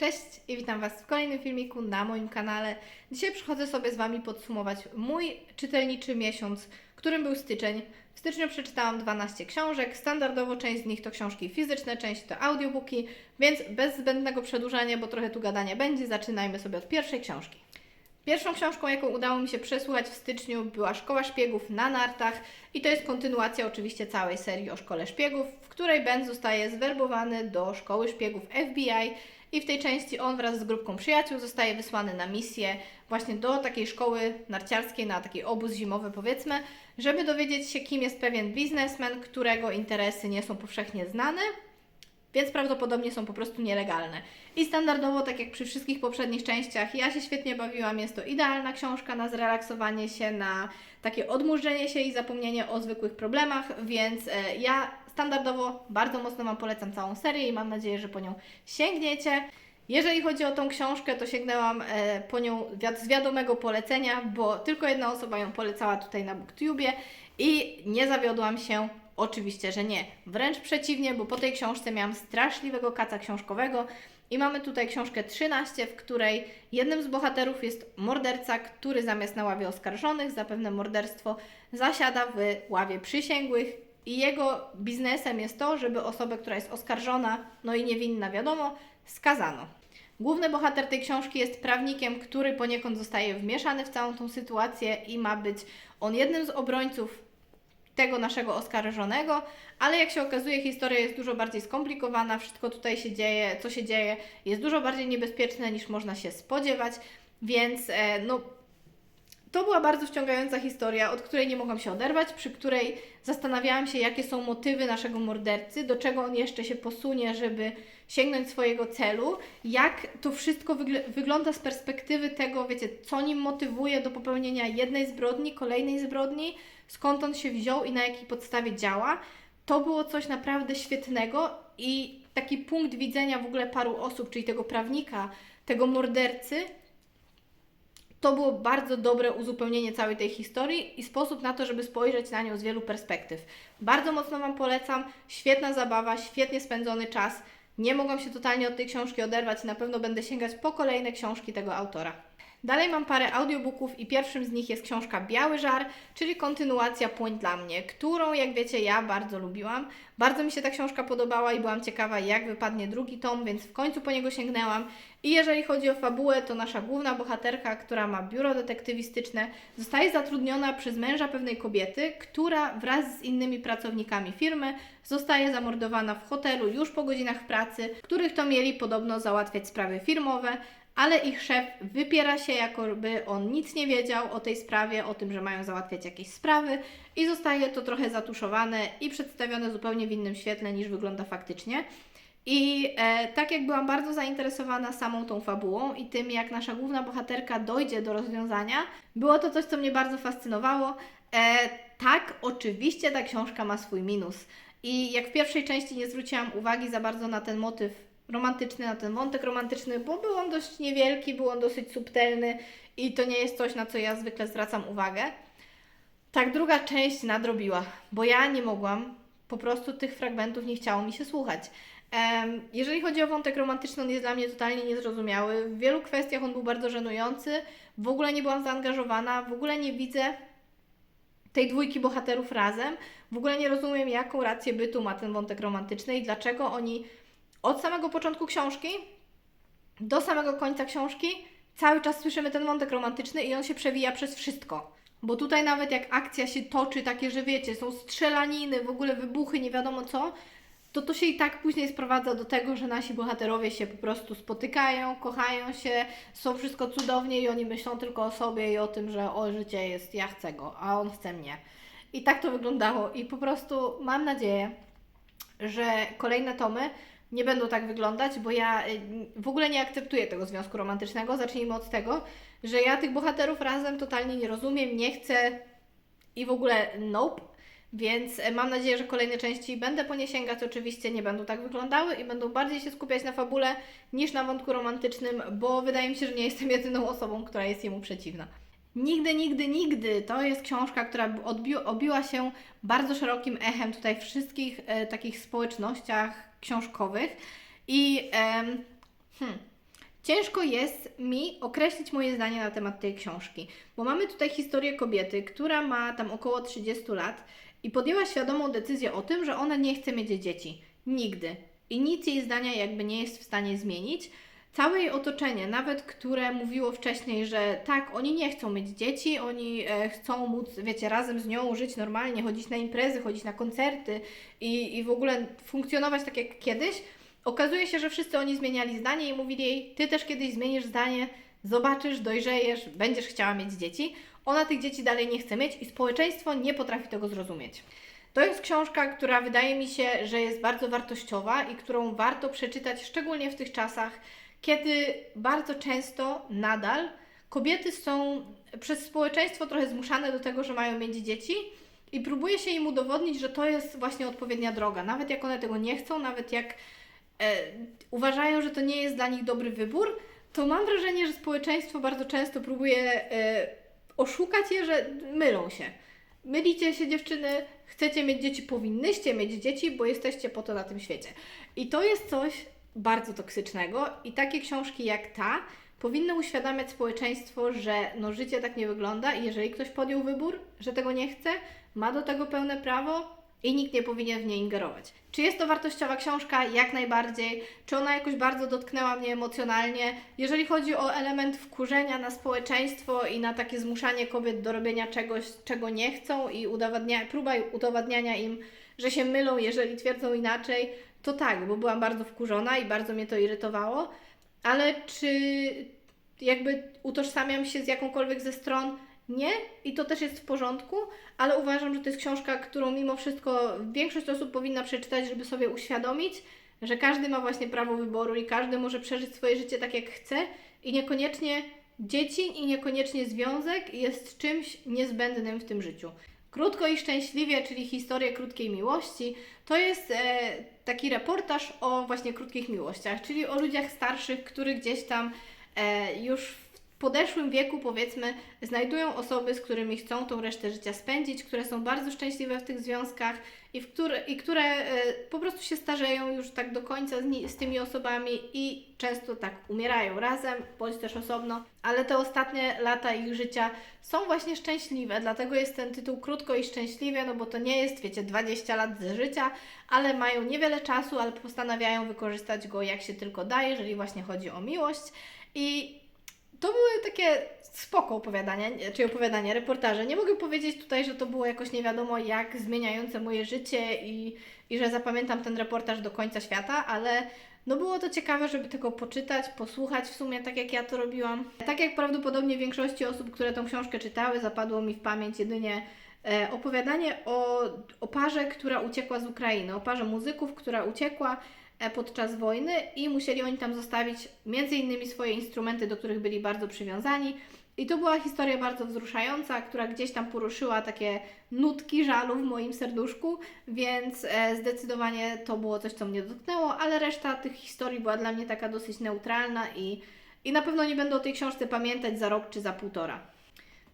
Cześć i witam Was w kolejnym filmiku na moim kanale. Dzisiaj przychodzę sobie z Wami podsumować mój czytelniczy miesiąc, którym był styczeń. W styczniu przeczytałam 12 książek, standardowo część z nich to książki fizyczne, część to audiobooki, więc bez zbędnego przedłużania, bo trochę tu gadania będzie, zaczynajmy sobie od pierwszej książki. Pierwszą książką, jaką udało mi się przesłuchać w styczniu, była Szkoła Szpiegów na nartach i to jest kontynuacja oczywiście całej serii o Szkole Szpiegów, w której Ben zostaje zwerbowany do Szkoły Szpiegów FBI i w tej części on wraz z grupką przyjaciół zostaje wysłany na misję właśnie do takiej szkoły narciarskiej, na taki obóz zimowy powiedzmy, żeby dowiedzieć się, kim jest pewien biznesmen, którego interesy nie są powszechnie znane, więc prawdopodobnie są po prostu nielegalne. I standardowo, tak jak przy wszystkich poprzednich częściach, ja się świetnie bawiłam. Jest to idealna książka na zrelaksowanie się, na takie odmurzenie się i zapomnienie o zwykłych problemach, więc e, ja standardowo bardzo mocno Wam polecam całą serię i mam nadzieję, że po nią sięgniecie. Jeżeli chodzi o tą książkę, to sięgnęłam e, po nią z wiadomego polecenia, bo tylko jedna osoba ją polecała tutaj na BookTubie i nie zawiodłam się. Oczywiście, że nie. Wręcz przeciwnie, bo po tej książce miałam straszliwego kaca książkowego i mamy tutaj książkę 13, w której jednym z bohaterów jest morderca, który zamiast na ławie oskarżonych za pewne morderstwo zasiada w ławie przysięgłych i jego biznesem jest to, żeby osobę, która jest oskarżona, no i niewinna wiadomo, skazano. Główny bohater tej książki jest prawnikiem, który poniekąd zostaje wmieszany w całą tą sytuację i ma być on jednym z obrońców tego naszego oskarżonego, ale jak się okazuje, historia jest dużo bardziej skomplikowana, wszystko tutaj się dzieje, co się dzieje, jest dużo bardziej niebezpieczne niż można się spodziewać, więc e, no to była bardzo wciągająca historia, od której nie mogłam się oderwać, przy której zastanawiałam się, jakie są motywy naszego mordercy, do czego on jeszcze się posunie, żeby sięgnąć swojego celu, jak to wszystko wygl- wygląda z perspektywy tego, wiecie, co nim motywuje do popełnienia jednej zbrodni, kolejnej zbrodni, skąd on się wziął i na jakiej podstawie działa. To było coś naprawdę świetnego i taki punkt widzenia w ogóle paru osób, czyli tego prawnika, tego mordercy, to było bardzo dobre uzupełnienie całej tej historii i sposób na to, żeby spojrzeć na nią z wielu perspektyw. Bardzo mocno Wam polecam. Świetna zabawa, świetnie spędzony czas. Nie mogłam się totalnie od tej książki oderwać i na pewno będę sięgać po kolejne książki tego autora. Dalej mam parę audiobooków i pierwszym z nich jest książka Biały Żar, czyli kontynuacja Płoń dla mnie, którą, jak wiecie, ja bardzo lubiłam. Bardzo mi się ta książka podobała i byłam ciekawa, jak wypadnie drugi tom, więc w końcu po niego sięgnęłam. I jeżeli chodzi o fabułę, to nasza główna bohaterka, która ma biuro detektywistyczne, zostaje zatrudniona przez męża pewnej kobiety, która wraz z innymi pracownikami firmy zostaje zamordowana w hotelu już po godzinach pracy, w których to mieli podobno załatwiać sprawy firmowe, ale ich szef wypiera się, jakoby on nic nie wiedział o tej sprawie, o tym, że mają załatwiać jakieś sprawy i zostaje to trochę zatuszowane i przedstawione zupełnie w innym świetle niż wygląda faktycznie. I e, tak jak byłam bardzo zainteresowana samą tą fabułą i tym, jak nasza główna bohaterka dojdzie do rozwiązania, było to coś, co mnie bardzo fascynowało. E, tak, oczywiście ta książka ma swój minus. I jak w pierwszej części nie zwróciłam uwagi za bardzo na ten motyw romantyczny, na ten wątek romantyczny, bo był on dość niewielki, był on dosyć subtelny i to nie jest coś, na co ja zwykle zwracam uwagę. Tak druga część nadrobiła, bo ja nie mogłam, po prostu tych fragmentów nie chciało mi się słuchać. Jeżeli chodzi o wątek romantyczny, on jest dla mnie totalnie niezrozumiały. W wielu kwestiach on był bardzo żenujący. W ogóle nie byłam zaangażowana, w ogóle nie widzę tej dwójki bohaterów razem. W ogóle nie rozumiem, jaką rację bytu ma ten wątek romantyczny i dlaczego oni od samego początku książki do samego końca książki cały czas słyszymy ten wątek romantyczny i on się przewija przez wszystko. Bo tutaj nawet jak akcja się toczy, takie, że wiecie, są strzelaniny, w ogóle wybuchy, nie wiadomo co, to to się i tak później sprowadza do tego, że nasi bohaterowie się po prostu spotykają, kochają się, są wszystko cudownie i oni myślą tylko o sobie i o tym, że o życie jest, ja chcę go, a on chce mnie. I tak to wyglądało i po prostu mam nadzieję, że kolejne tomy nie będą tak wyglądać, bo ja y, w ogóle nie akceptuję tego związku romantycznego. Zacznijmy od tego, że ja tych bohaterów razem totalnie nie rozumiem, nie chcę i w ogóle nope. Więc e, mam nadzieję, że kolejne części będę po nie sięgać. Oczywiście nie będą tak wyglądały i będą bardziej się skupiać na fabule niż na wątku romantycznym, bo wydaje mi się, że nie jestem jedyną osobą, która jest jemu przeciwna. Nigdy, nigdy, nigdy to jest książka, która obiła się bardzo szerokim echem tutaj wszystkich e, takich społecznościach książkowych. I hmm, ciężko jest mi określić moje zdanie na temat tej książki, bo mamy tutaj historię kobiety, która ma tam około 30 lat i podjęła świadomą decyzję o tym, że ona nie chce mieć dzieci. Nigdy. I nic jej zdania jakby nie jest w stanie zmienić. Całe jej otoczenie, nawet które mówiło wcześniej, że tak, oni nie chcą mieć dzieci, oni e, chcą móc, wiecie, razem z nią żyć normalnie, chodzić na imprezy, chodzić na koncerty i, i w ogóle funkcjonować tak jak kiedyś. Okazuje się, że wszyscy oni zmieniali zdanie i mówili jej, ty też kiedyś zmienisz zdanie, zobaczysz, dojrzejesz, będziesz chciała mieć dzieci. Ona tych dzieci dalej nie chce mieć i społeczeństwo nie potrafi tego zrozumieć. To jest książka, która wydaje mi się, że jest bardzo wartościowa i którą warto przeczytać, szczególnie w tych czasach, kiedy bardzo często nadal kobiety są przez społeczeństwo trochę zmuszane do tego, że mają mieć dzieci i próbuje się im udowodnić, że to jest właśnie odpowiednia droga. Nawet jak one tego nie chcą, nawet jak e, uważają, że to nie jest dla nich dobry wybór, to mam wrażenie, że społeczeństwo bardzo często próbuje e, oszukać je, że mylą się. Mylicie się dziewczyny, chcecie mieć dzieci, powinnyście mieć dzieci, bo jesteście po to na tym świecie. I to jest coś bardzo toksycznego i takie książki jak ta powinny uświadamiać społeczeństwo, że no życie tak nie wygląda i jeżeli ktoś podjął wybór, że tego nie chce, ma do tego pełne prawo i nikt nie powinien w nie ingerować. Czy jest to wartościowa książka? Jak najbardziej. Czy ona jakoś bardzo dotknęła mnie emocjonalnie? Jeżeli chodzi o element wkurzenia na społeczeństwo i na takie zmuszanie kobiet do robienia czegoś, czego nie chcą i udowadnia, próba udowadniania im, że się mylą, jeżeli twierdzą inaczej, to tak, bo byłam bardzo wkurzona i bardzo mnie to irytowało. Ale czy jakby utożsamiam się z jakąkolwiek ze stron? Nie, i to też jest w porządku, ale uważam, że to jest książka, którą mimo wszystko większość osób powinna przeczytać, żeby sobie uświadomić, że każdy ma właśnie prawo wyboru i każdy może przeżyć swoje życie tak, jak chce, i niekoniecznie dzieci i niekoniecznie związek jest czymś niezbędnym w tym życiu. Krótko i szczęśliwie, czyli historię krótkiej miłości, to jest e, taki reportaż o właśnie krótkich miłościach, czyli o ludziach starszych, których gdzieś tam e, już podeszłym wieku, powiedzmy, znajdują osoby, z którymi chcą tą resztę życia spędzić, które są bardzo szczęśliwe w tych związkach i, w które, i które e, po prostu się starzeją już tak do końca z, z tymi osobami i często tak umierają razem, bądź też osobno, ale te ostatnie lata ich życia są właśnie szczęśliwe, dlatego jest ten tytuł krótko i szczęśliwie, no bo to nie jest, wiecie, 20 lat ze życia, ale mają niewiele czasu, ale postanawiają wykorzystać go jak się tylko da, jeżeli właśnie chodzi o miłość i to były takie spoko opowiadania, nie- czy opowiadania, reportaże. Nie mogę powiedzieć tutaj, że to było jakoś nie wiadomo jak zmieniające moje życie i, i że zapamiętam ten reportaż do końca świata, ale no było to ciekawe, żeby tego poczytać, posłuchać w sumie tak jak ja to robiłam. Tak jak prawdopodobnie większości osób, które tą książkę czytały, zapadło mi w pamięć jedynie e, opowiadanie o, o parze, która uciekła z Ukrainy, o parze muzyków, która uciekła podczas wojny i musieli oni tam zostawić między innymi swoje instrumenty, do których byli bardzo przywiązani. I to była historia bardzo wzruszająca, która gdzieś tam poruszyła takie nutki żalu w moim serduszku, więc e, zdecydowanie to było coś, co mnie dotknęło, ale reszta tych historii była dla mnie taka dosyć neutralna i, i na pewno nie będę o tej książce pamiętać za rok czy za półtora.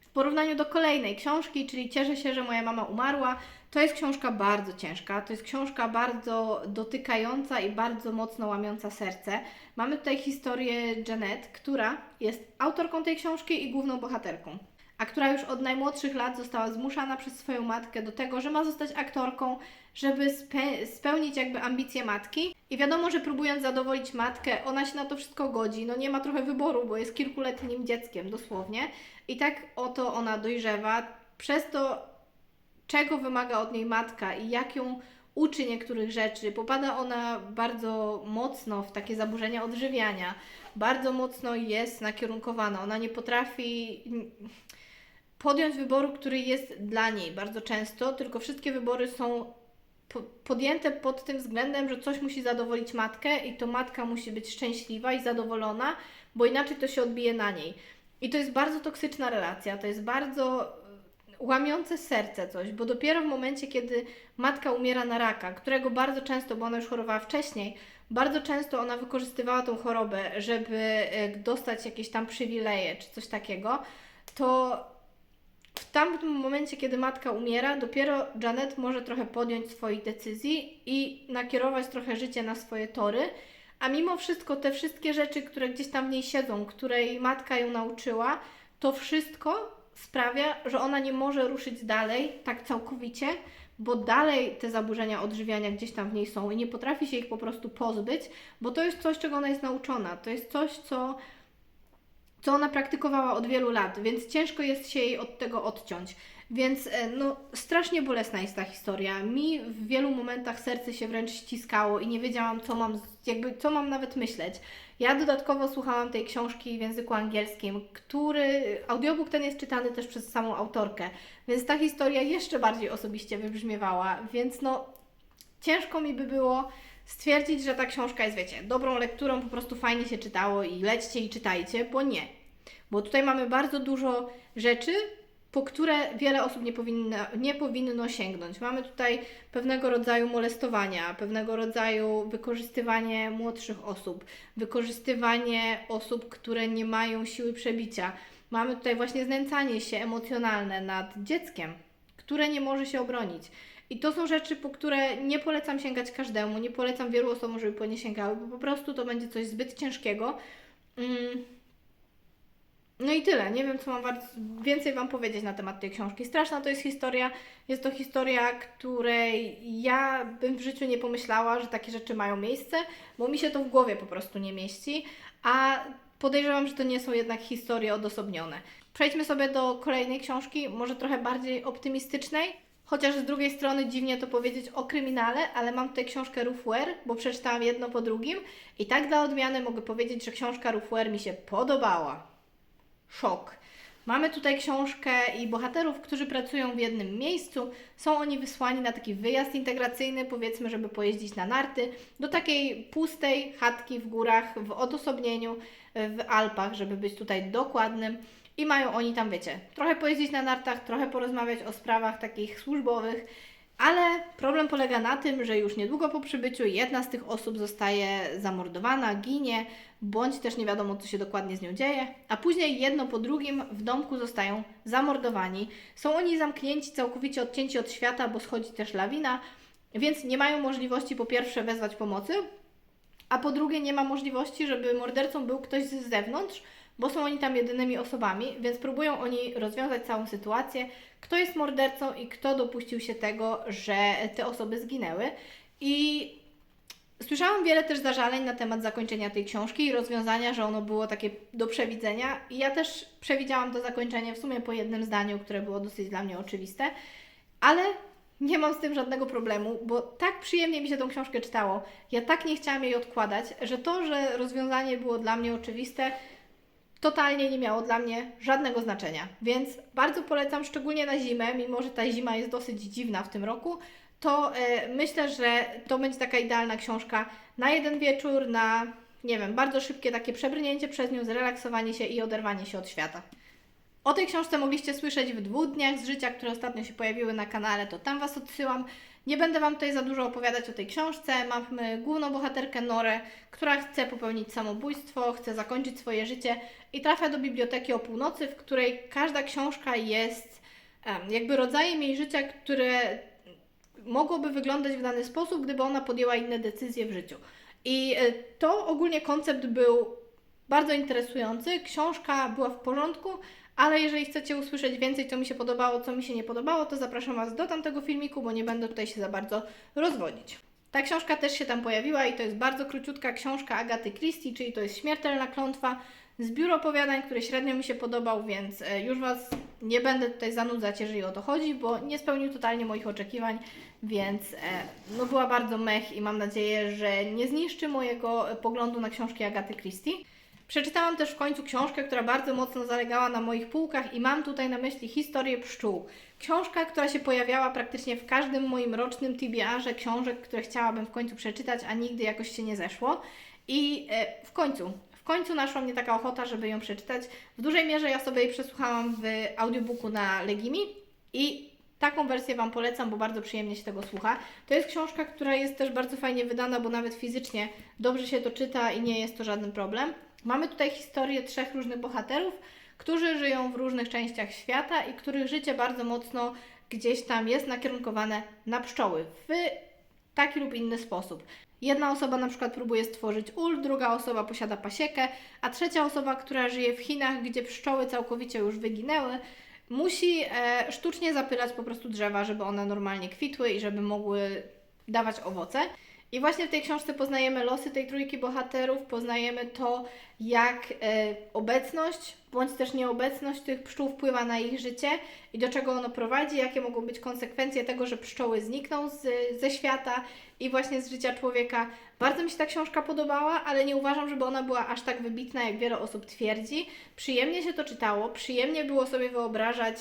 W porównaniu do kolejnej książki, czyli Cieszę się, że moja mama umarła, to jest książka bardzo ciężka, to jest książka bardzo dotykająca i bardzo mocno łamiąca serce. Mamy tutaj historię Janet, która jest autorką tej książki i główną bohaterką, a która już od najmłodszych lat została zmuszana przez swoją matkę do tego, że ma zostać aktorką, żeby spe- spełnić jakby ambicje matki. I wiadomo, że próbując zadowolić matkę, ona się na to wszystko godzi. No nie ma trochę wyboru, bo jest kilkuletnim dzieckiem dosłownie. I tak oto ona dojrzewa. Przez to czego wymaga od niej matka i jak ją uczy niektórych rzeczy. Popada ona bardzo mocno w takie zaburzenia odżywiania, bardzo mocno jest nakierunkowana. Ona nie potrafi podjąć wyboru, który jest dla niej bardzo często, tylko wszystkie wybory są po- podjęte pod tym względem, że coś musi zadowolić matkę i to matka musi być szczęśliwa i zadowolona, bo inaczej to się odbije na niej. I to jest bardzo toksyczna relacja, to jest bardzo łamiące serce coś, bo dopiero w momencie, kiedy matka umiera na raka, którego bardzo często, bo ona już chorowała wcześniej, bardzo często ona wykorzystywała tą chorobę, żeby e, dostać jakieś tam przywileje czy coś takiego, to w tamtym momencie, kiedy matka umiera, dopiero Janet może trochę podjąć swoich decyzji i nakierować trochę życie na swoje tory, a mimo wszystko te wszystkie rzeczy, które gdzieś tam w niej siedzą, której matka ją nauczyła, to wszystko sprawia, że ona nie może ruszyć dalej tak całkowicie, bo dalej te zaburzenia odżywiania gdzieś tam w niej są i nie potrafi się ich po prostu pozbyć, bo to jest coś, czego ona jest nauczona. To jest coś, co, co ona praktykowała od wielu lat, więc ciężko jest się jej od tego odciąć. Więc e, no, strasznie bolesna jest ta historia. Mi w wielu momentach serce się wręcz ściskało i nie wiedziałam, co mam, jakby, co mam nawet myśleć. Ja dodatkowo słuchałam tej książki w języku angielskim, który audiobook ten jest czytany też przez samą autorkę, więc ta historia jeszcze bardziej osobiście wybrzmiewała, więc no ciężko mi by było stwierdzić, że ta książka jest, wiecie, dobrą lekturą, po prostu fajnie się czytało i lećcie i czytajcie, bo nie. Bo tutaj mamy bardzo dużo rzeczy, po które wiele osób nie powinno, nie powinno sięgnąć. Mamy tutaj pewnego rodzaju molestowania, pewnego rodzaju wykorzystywanie młodszych osób, wykorzystywanie osób, które nie mają siły przebicia. Mamy tutaj właśnie znęcanie się emocjonalne nad dzieckiem, które nie może się obronić. I to są rzeczy, po które nie polecam sięgać każdemu, nie polecam wielu osobom, żeby po nie sięgały, bo po prostu to będzie coś zbyt ciężkiego. Mm. No i tyle. Nie wiem, co mam więcej Wam powiedzieć na temat tej książki. Straszna to jest historia. Jest to historia, której ja bym w życiu nie pomyślała, że takie rzeczy mają miejsce, bo mi się to w głowie po prostu nie mieści. A podejrzewam, że to nie są jednak historie odosobnione. Przejdźmy sobie do kolejnej książki, może trochę bardziej optymistycznej. Chociaż z drugiej strony dziwnie to powiedzieć o kryminale, ale mam tutaj książkę Ruffwer, bo przeczytałam jedno po drugim i tak dla odmiany mogę powiedzieć, że książka Ruffwer mi się podobała szok. Mamy tutaj książkę i bohaterów, którzy pracują w jednym miejscu. Są oni wysłani na taki wyjazd integracyjny, powiedzmy, żeby pojeździć na narty, do takiej pustej chatki w górach, w odosobnieniu, w Alpach, żeby być tutaj dokładnym. I mają oni tam, wiecie, trochę pojeździć na nartach, trochę porozmawiać o sprawach takich służbowych, ale problem polega na tym, że już niedługo po przybyciu jedna z tych osób zostaje zamordowana, ginie, bądź też nie wiadomo, co się dokładnie z nią dzieje, a później jedno po drugim w domku zostają zamordowani. Są oni zamknięci, całkowicie odcięci od świata, bo schodzi też lawina, więc nie mają możliwości po pierwsze wezwać pomocy, a po drugie nie ma możliwości, żeby mordercą był ktoś z zewnątrz, bo są oni tam jedynymi osobami, więc próbują oni rozwiązać całą sytuację, kto jest mordercą i kto dopuścił się tego, że te osoby zginęły. I słyszałam wiele też zażaleń na temat zakończenia tej książki i rozwiązania, że ono było takie do przewidzenia. I ja też przewidziałam to zakończenie w sumie po jednym zdaniu, które było dosyć dla mnie oczywiste, ale nie mam z tym żadnego problemu, bo tak przyjemnie mi się tą książkę czytało. Ja tak nie chciałam jej odkładać, że to, że rozwiązanie było dla mnie oczywiste, totalnie nie miało dla mnie żadnego znaczenia. Więc bardzo polecam, szczególnie na zimę, mimo że ta zima jest dosyć dziwna w tym roku, to e, myślę, że to będzie taka idealna książka na jeden wieczór, na nie wiem, bardzo szybkie takie przebrnięcie przez nią, zrelaksowanie się i oderwanie się od świata. O tej książce mogliście słyszeć w dwóch dniach z życia, które ostatnio się pojawiły na kanale, to tam Was odsyłam. Nie będę Wam tutaj za dużo opowiadać o tej książce. Mamy główną bohaterkę Norę, która chce popełnić samobójstwo, chce zakończyć swoje życie i trafia do biblioteki o północy, w której każda książka jest jakby rodzajem jej życia, które mogłoby wyglądać w dany sposób, gdyby ona podjęła inne decyzje w życiu. I e, to ogólnie koncept był bardzo interesujący. Książka była w porządku, ale jeżeli chcecie usłyszeć więcej, co mi się podobało, co mi się nie podobało, to zapraszam Was do tamtego filmiku, bo nie będę tutaj się za bardzo rozwodzić. Ta książka też się tam pojawiła i to jest bardzo króciutka książka Agaty Christie, czyli to jest Śmiertelna Klątwa, zbiór opowiadań, który średnio mi się podobał, więc e, już Was nie będę tutaj zanudzać, jeżeli o to chodzi, bo nie spełnił totalnie moich oczekiwań, więc e, no była bardzo mech i mam nadzieję, że nie zniszczy mojego e, poglądu na książki Agaty Christie. Przeczytałam też w końcu książkę, która bardzo mocno zalegała na moich półkach i mam tutaj na myśli historię pszczół. Książka, która się pojawiała praktycznie w każdym moim rocznym TBR-ze książek, które chciałabym w końcu przeczytać, a nigdy jakoś się nie zeszło. I e, w końcu, w końcu naszła mnie taka ochota, żeby ją przeczytać. W dużej mierze ja sobie jej przesłuchałam w audiobooku na Legimi i taką wersję Wam polecam, bo bardzo przyjemnie się tego słucha. To jest książka, która jest też bardzo fajnie wydana, bo nawet fizycznie dobrze się to czyta i nie jest to żaden problem. Mamy tutaj historię trzech różnych bohaterów, którzy żyją w różnych częściach świata i których życie bardzo mocno gdzieś tam jest nakierunkowane na pszczoły w taki lub inny sposób. Jedna osoba na przykład próbuje stworzyć ul, druga osoba posiada pasiekę, a trzecia osoba, która żyje w Chinach, gdzie pszczoły całkowicie już wyginęły, musi e, sztucznie zapylać po prostu drzewa, żeby one normalnie kwitły i żeby mogły dawać owoce. I właśnie w tej książce poznajemy losy tej trójki bohaterów, poznajemy to, jak e, obecność bądź też nieobecność tych pszczół wpływa na ich życie i do czego ono prowadzi, jakie mogą być konsekwencje tego, że pszczoły znikną z, ze świata i właśnie z życia człowieka. Bardzo mi się ta książka podobała, ale nie uważam, żeby ona była aż tak wybitna, jak wiele osób twierdzi. Przyjemnie się to czytało, przyjemnie było sobie wyobrażać,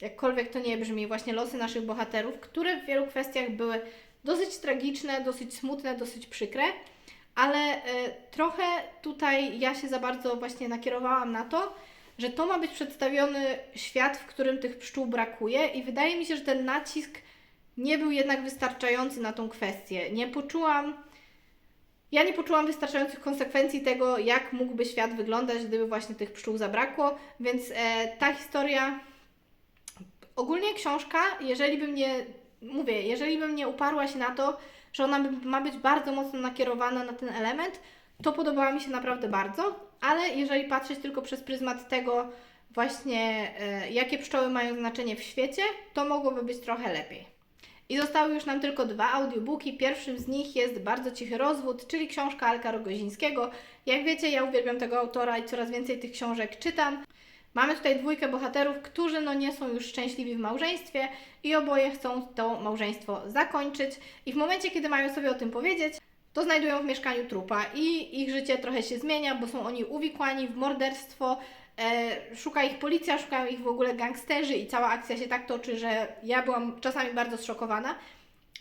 jakkolwiek to nie brzmi, właśnie losy naszych bohaterów, które w wielu kwestiach były dosyć tragiczne, dosyć smutne, dosyć przykre, ale e, trochę tutaj ja się za bardzo właśnie nakierowałam na to, że to ma być przedstawiony świat, w którym tych pszczół brakuje i wydaje mi się, że ten nacisk nie był jednak wystarczający na tą kwestię. Nie poczułam ja nie poczułam wystarczających konsekwencji tego, jak mógłby świat wyglądać, gdyby właśnie tych pszczół zabrakło, więc e, ta historia ogólnie książka, jeżeli bym nie, mówię, jeżeli bym nie uparła się na to, że ona ma być bardzo mocno nakierowana na ten element, to podobała mi się naprawdę bardzo, ale jeżeli patrzeć tylko przez pryzmat tego właśnie, e, jakie pszczoły mają znaczenie w świecie, to mogłoby być trochę lepiej. I zostały już nam tylko dwa audiobooki. Pierwszym z nich jest Bardzo Cichy Rozwód, czyli książka Alka Rogozińskiego. Jak wiecie, ja uwielbiam tego autora i coraz więcej tych książek czytam. Mamy tutaj dwójkę bohaterów, którzy no nie są już szczęśliwi w małżeństwie i oboje chcą to małżeństwo zakończyć. I w momencie, kiedy mają sobie o tym powiedzieć, to znajdują w mieszkaniu trupa i ich życie trochę się zmienia, bo są oni uwikłani w morderstwo. E, szuka ich policja, szukają ich w ogóle gangsterzy i cała akcja się tak toczy, że ja byłam czasami bardzo zszokowana.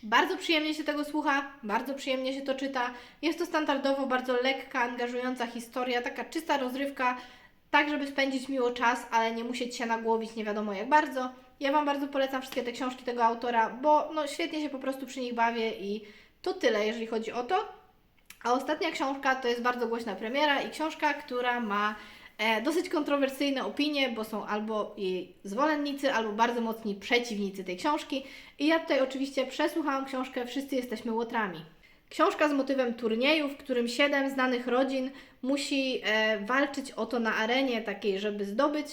Bardzo przyjemnie się tego słucha, bardzo przyjemnie się to czyta. Jest to standardowo bardzo lekka, angażująca historia, taka czysta rozrywka, tak żeby spędzić miło czas, ale nie musieć się nagłowić nie wiadomo jak bardzo. Ja Wam bardzo polecam wszystkie te książki tego autora, bo no, świetnie się po prostu przy nich bawię i to tyle, jeżeli chodzi o to. A ostatnia książka to jest bardzo głośna premiera i książka, która ma e, dosyć kontrowersyjne opinie, bo są albo jej zwolennicy, albo bardzo mocni przeciwnicy tej książki. I ja tutaj oczywiście przesłuchałam książkę Wszyscy jesteśmy łotrami. Książka z motywem turnieju, w którym siedem znanych rodzin musi e, walczyć o to na arenie takiej, żeby zdobyć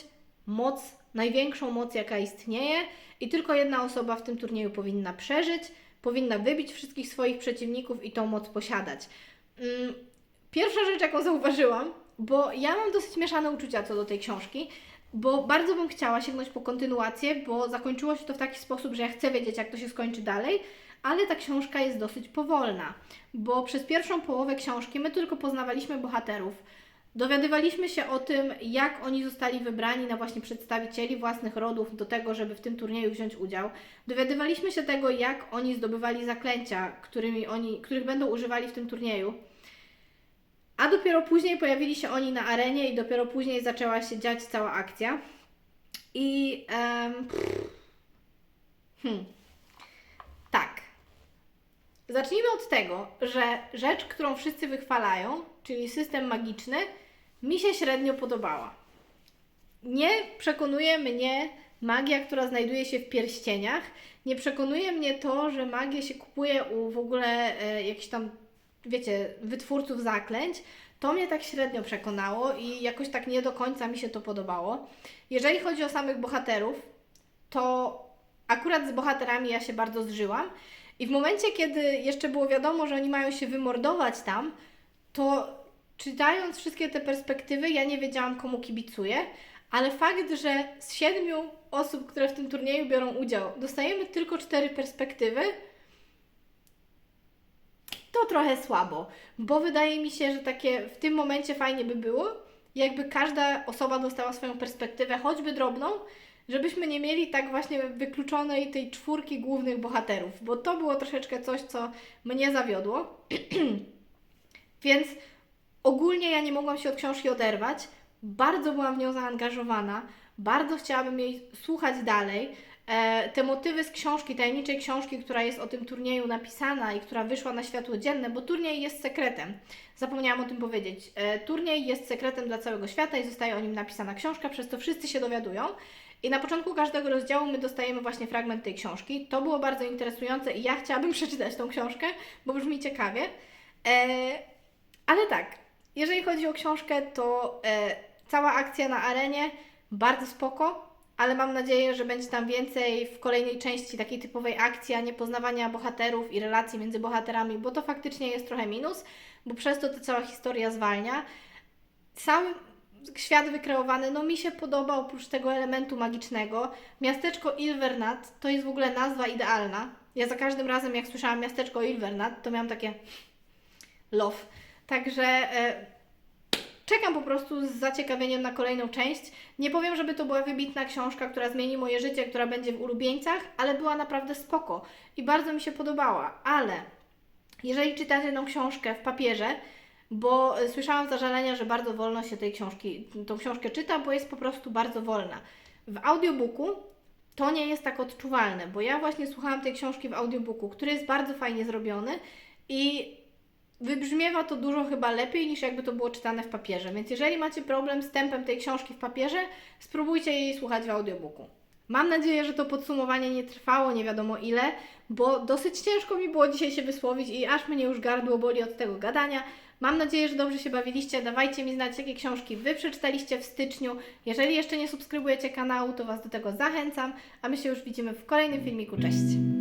moc, największą moc, jaka istnieje, i tylko jedna osoba w tym turnieju powinna przeżyć, powinna wybić wszystkich swoich przeciwników i tą moc posiadać. Mm, Pierwsza rzecz, jaką zauważyłam, bo ja mam dosyć mieszane uczucia co do tej książki, bo bardzo bym chciała sięgnąć po kontynuację, bo zakończyło się to w taki sposób, że ja chcę wiedzieć, jak to się skończy dalej, ale ta książka jest dosyć powolna, bo przez pierwszą połowę książki my tylko poznawaliśmy bohaterów. Dowiadywaliśmy się o tym, jak oni zostali wybrani na właśnie przedstawicieli własnych rodów do tego, żeby w tym turnieju wziąć udział. Dowiadywaliśmy się tego, jak oni zdobywali zaklęcia, którymi oni, których będą używali w tym turnieju. A dopiero później pojawili się oni na arenie i dopiero później zaczęła się dziać cała akcja. I em, hmm. Zacznijmy od tego, że rzecz, którą wszyscy wychwalają, czyli system magiczny, mi się średnio podobała. Nie przekonuje mnie magia, która znajduje się w pierścieniach. Nie przekonuje mnie to, że magię się kupuje u w ogóle e, jakichś tam, wiecie, wytwórców zaklęć. To mnie tak średnio przekonało i jakoś tak nie do końca mi się to podobało. Jeżeli chodzi o samych bohaterów, to akurat z bohaterami ja się bardzo zżyłam. I w momencie, kiedy jeszcze było wiadomo, że oni mają się wymordować tam, to czytając wszystkie te perspektywy, ja nie wiedziałam, komu kibicuję, ale fakt, że z siedmiu osób, które w tym turnieju biorą udział, dostajemy tylko cztery perspektywy, to trochę słabo, bo wydaje mi się, że takie w tym momencie fajnie by było, jakby każda osoba dostała swoją perspektywę, choćby drobną, żebyśmy nie mieli tak właśnie wykluczonej tej czwórki głównych bohaterów, bo to było troszeczkę coś, co mnie zawiodło. Więc ogólnie ja nie mogłam się od książki oderwać. Bardzo byłam w nią zaangażowana, bardzo chciałabym jej słuchać dalej. E, te motywy z książki, tajemniczej książki, która jest o tym turnieju napisana i która wyszła na światło dzienne, bo turniej jest sekretem. Zapomniałam o tym powiedzieć. E, turniej jest sekretem dla całego świata i zostaje o nim napisana książka, przez to wszyscy się dowiadują. I na początku każdego rozdziału my dostajemy właśnie fragment tej książki. To było bardzo interesujące i ja chciałabym przeczytać tą książkę, bo brzmi ciekawie. E, ale tak, jeżeli chodzi o książkę, to e, cała akcja na arenie bardzo spoko, ale mam nadzieję, że będzie tam więcej w kolejnej części takiej typowej akcji, a nie poznawania bohaterów i relacji między bohaterami, bo to faktycznie jest trochę minus, bo przez to ta cała historia zwalnia. Sam świat wykreowany, no mi się podoba oprócz tego elementu magicznego. Miasteczko Ilvernat to jest w ogóle nazwa idealna. Ja za każdym razem, jak słyszałam miasteczko Ilvernat, to miałam takie love. Także e, czekam po prostu z zaciekawieniem na kolejną część. Nie powiem, żeby to była wybitna książka, która zmieni moje życie, która będzie w ulubieńcach, ale była naprawdę spoko i bardzo mi się podobała. Ale jeżeli czytacie tą książkę w papierze, bo e, słyszałam zażalenia, że bardzo wolno się tej książki, tą książkę czyta, bo jest po prostu bardzo wolna. W audiobooku to nie jest tak odczuwalne, bo ja właśnie słuchałam tej książki w audiobooku, który jest bardzo fajnie zrobiony i wybrzmiewa to dużo chyba lepiej niż jakby to było czytane w papierze. Więc jeżeli macie problem z tempem tej książki w papierze, spróbujcie jej słuchać w audiobooku. Mam nadzieję, że to podsumowanie nie trwało nie wiadomo ile, bo dosyć ciężko mi było dzisiaj się wysłowić i aż mnie już gardło boli od tego gadania. Mam nadzieję, że dobrze się bawiliście. Dawajcie mi znać, jakie książki Wy przeczytaliście w styczniu. Jeżeli jeszcze nie subskrybujecie kanału, to Was do tego zachęcam, a my się już widzimy w kolejnym filmiku. Cześć!